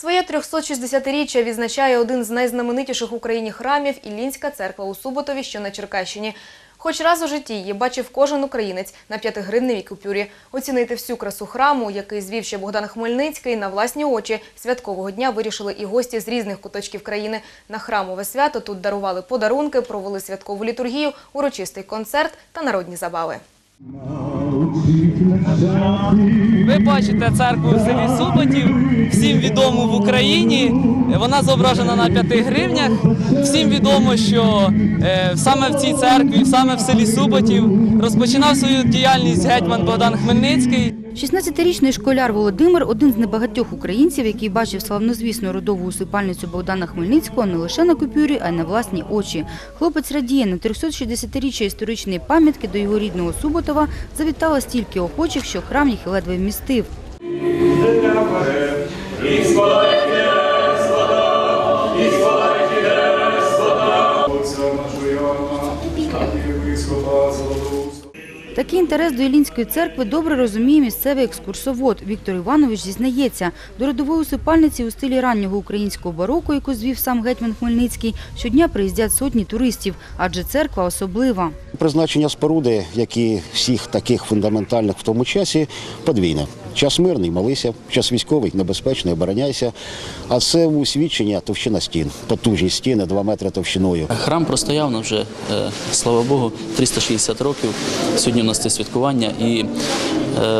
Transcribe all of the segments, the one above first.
Своє 360-річчя відзначає один з найзнаменитіших в Україні храмів Іллінська церква у Суботові, що на Черкащині. Хоч раз у житті її бачив кожен українець на п'ятигривневій купюрі. Оцінити всю красу храму, який звів ще Богдан Хмельницький, на власні очі святкового дня вирішили і гості з різних куточків країни. На храмове свято тут дарували подарунки, провели святкову літургію, урочистий концерт та народні забави. Ви бачите церкву в селі Суботів, всім відому в Україні. Вона зображена на 5 гривнях. Всім відомо, що е, саме в цій церкві, саме в селі Суботів, розпочинав свою діяльність гетьман Богдан Хмельницький. 16-річний школяр Володимир – один з небагатьох українців, який бачив славнозвісну родову усипальницю Богдана Хмельницького не лише на купюрі, а й на власні очі. Хлопець радіє, на 360-річчя історичної пам'ятки до його рідного Суботова завітало стільки охочих, що храм їх ледве вмістив. Єпископа Золотоуста. Такий інтерес до Іллінської церкви добре розуміє місцевий екскурсовод. Віктор Іванович зізнається, до родової усипальниці у стилі раннього українського бароко, яку звів сам гетьман Хмельницький, щодня приїздять сотні туристів, адже церква особлива. Призначення споруди, як і всіх таких фундаментальних в тому часі, подвійне. Час мирний, молися, час військовий, небезпечний, обороняйся. А це у свідчення товщина стін, потужні стіни, 2 метри товщиною. Храм простояв ну, вже, е, слава Богу, 360 років. Сьогодні нас це святкування. І е,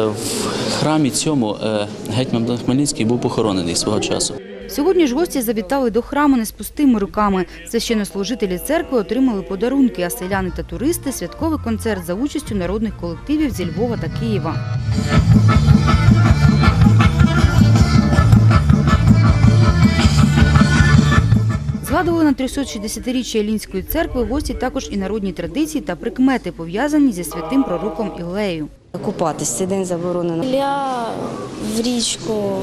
в храмі цьому е, гетьман Хмельницький був похоронений свого часу. Сьогодні ж гості завітали до храму не з пустими руками. Священнослужителі церкви отримали подарунки, а селяни та туристи – святковий концерт за участю народних колективів зі Львова та Києва. Згадували на 360-річчя Іллінської церкви гості також і народні традиції та прикмети, пов'язані зі святим пророком Ілею. Купатись цей день заборонено. Я в річку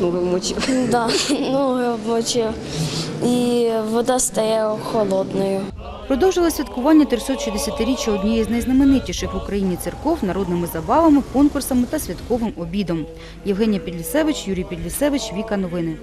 Ноги вмочив. да, ноги обмочив, і вода стає холодною. Продовжили святкування 360-річчя однієї з найзнаменитіших в Україні церков народними забавами, конкурсами та святковим обідом. Євгенія Підлісевич, Юрій Підлісевич, Віка Новини.